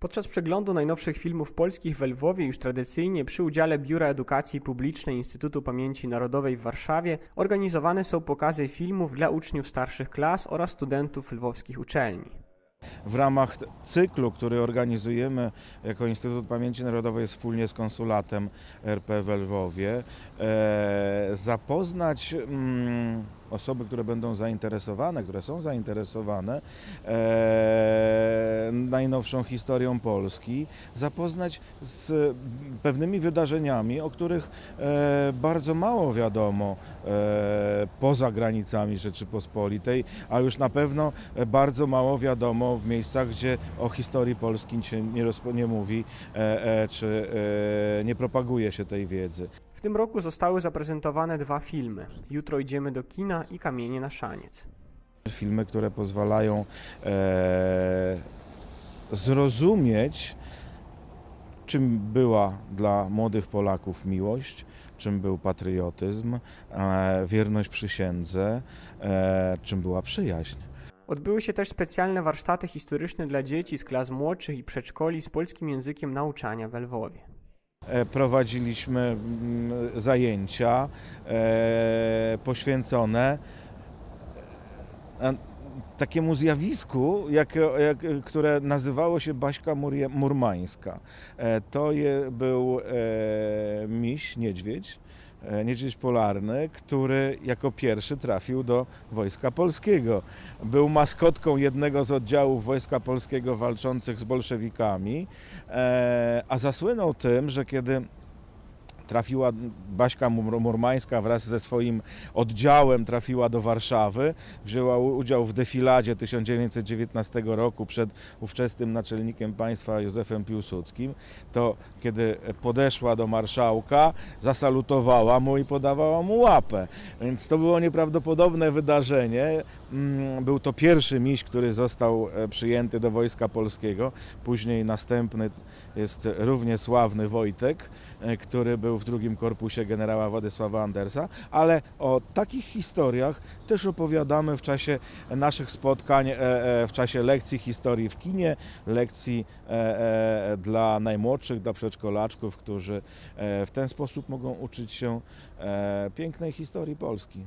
Podczas przeglądu najnowszych filmów polskich w Lwowie już tradycyjnie przy udziale Biura Edukacji Publicznej Instytutu Pamięci Narodowej w Warszawie organizowane są pokazy filmów dla uczniów starszych klas oraz studentów lwowskich uczelni. W ramach cyklu, który organizujemy jako Instytut Pamięci Narodowej wspólnie z Konsulatem RP w Lwowie, e, zapoznać mm, osoby, które będą zainteresowane, które są zainteresowane e, najnowszą historią Polski, zapoznać z pewnymi wydarzeniami, o których e, bardzo mało wiadomo e, poza granicami Rzeczypospolitej, a już na pewno bardzo mało wiadomo w miejscach, gdzie o historii Polski się nie, nie mówi, e, e, czy e, nie propaguje się tej wiedzy. W tym roku zostały zaprezentowane dwa filmy: Jutro idziemy do kina i Kamienie na szaniec. Filmy, które pozwalają e, zrozumieć, czym była dla młodych Polaków miłość, czym był patriotyzm, e, wierność przysiędze, e, czym była przyjaźń. Odbyły się też specjalne warsztaty historyczne dla dzieci z klas młodszych i przedszkoli z polskim językiem nauczania w Lwowie. E, prowadziliśmy mm, zajęcia e, poświęcone takiemu zjawisku, jak, jak, które nazywało się Baśka Murmańska. E, To je, był miś, niedźwiedź, e, niedźwiedź polarny, który jako pierwszy trafił do Wojska Polskiego. Był maskotką jednego z oddziałów Wojska Polskiego walczących z bolszewikami, e, a zasłynął tym, że kiedy trafiła Baśka Mur- Murmańska wraz ze swoim oddziałem trafiła do Warszawy, wzięła udział w defiladzie 1919 roku przed ówczesnym naczelnikiem państwa Józefem Piłsudskim, to kiedy podeszła do marszałka, zasalutowała mu i podawała mu łapę. Więc to było nieprawdopodobne wydarzenie. Mm, Był to pierwszy miś, który został e, przyjęty do Wojska Polskiego. Później następny jest równie sławny Wojtek, e, który był w drugim korpusie generała Władysława Andersa, ale o takich historiach też opowiadamy w czasie naszych spotkań, e, e, w czasie lekcji historii w kinie, lekcji e, dla najmłodszych, dla przedszkolaczków, którzy w ten sposób mogą uczyć się pięknej historii Polski.